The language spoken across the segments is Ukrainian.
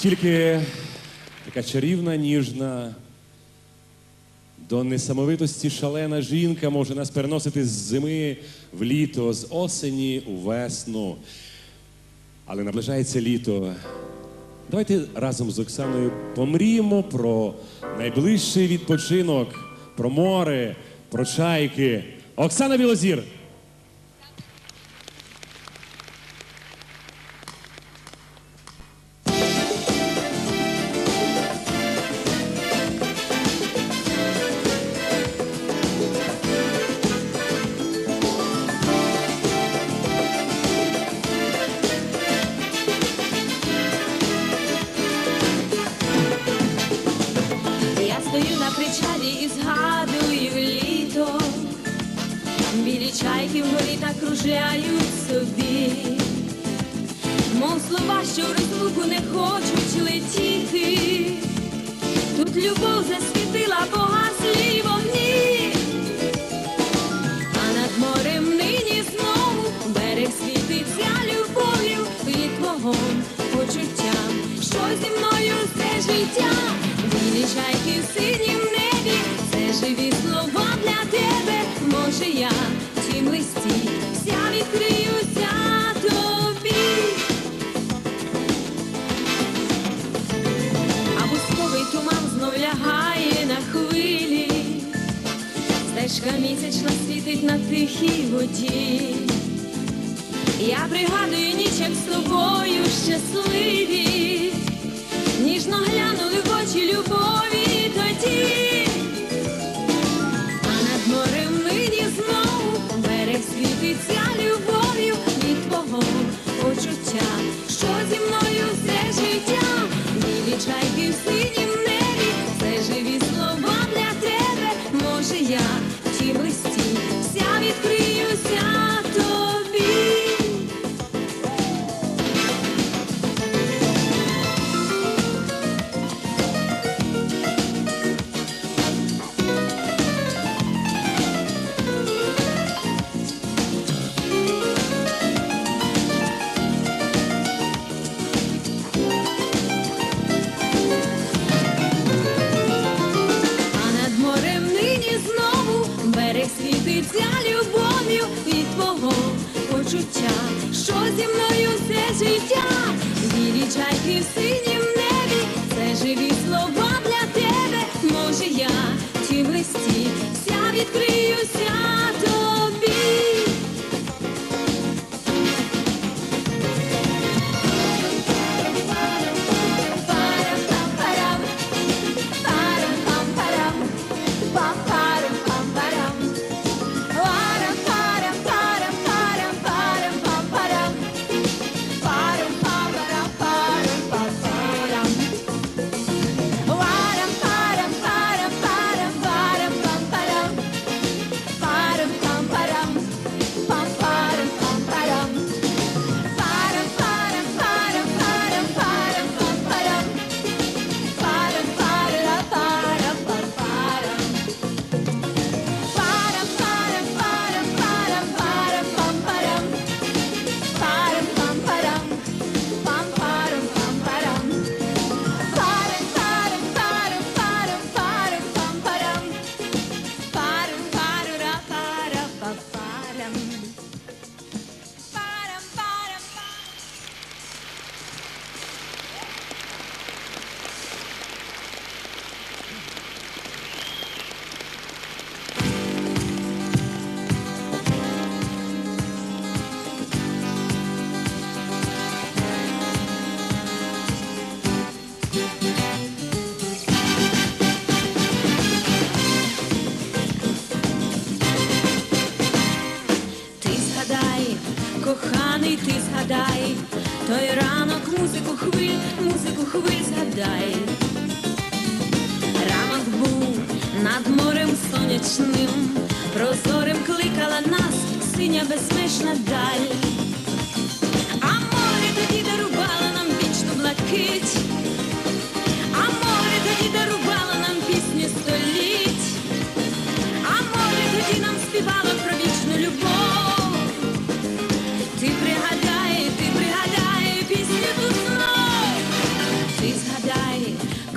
Тільки така чарівна, ніжна, до несамовитості шалена жінка може нас переносити з зими в літо, з осені у весну. Але наближається літо. Давайте разом з Оксаною помріємо про найближчий відпочинок, про море, про чайки. Оксана Білозір. І згадую літо. Білі чайки вгорі так кружляють собі, мов слова, що розлуку не хочуть летіти. Тут любов засвітила погаслі вогні, а над морем нині знову берег світиться любов'ю і твого почуттям, що зі мною все життя, білі чайки синім це живі слова для тебе, може я в тім листі вся відкриюся тобі. А бусковий туман знов лягає на хвилі, стежка місячна світить на тихій воді. Я пригадую ніч, як з тобою щасливі, почуття, що зі мною все життя, білі чайки в синім небі, це живі слова для тебе, може я ті листі вся відкриюся музику хвиль, музику хвиль згадай. Ранок був над морем сонячним, прозорим кликала нас синя безмежна даль. А море тоді дарувало нам вічну блакить,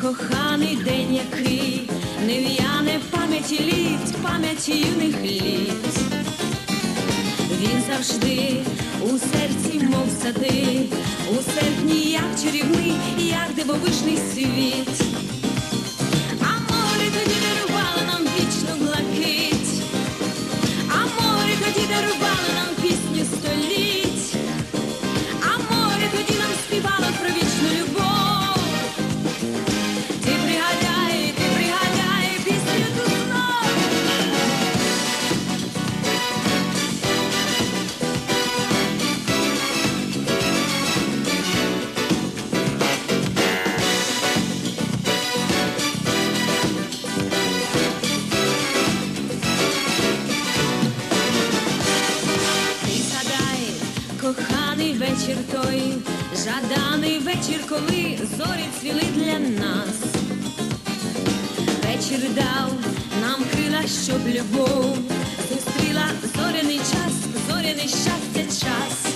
коханий день який не в'яне пам'яті літ, пам'яті юних літ. Він завжди у серці, мов сади, у серпні, як чарівний, як дивовижний світ. Вечір, коли зорі цвіли для нас. Вечір дав нам крила, щоб любов зустріла зоряний час, зоряний щастя час.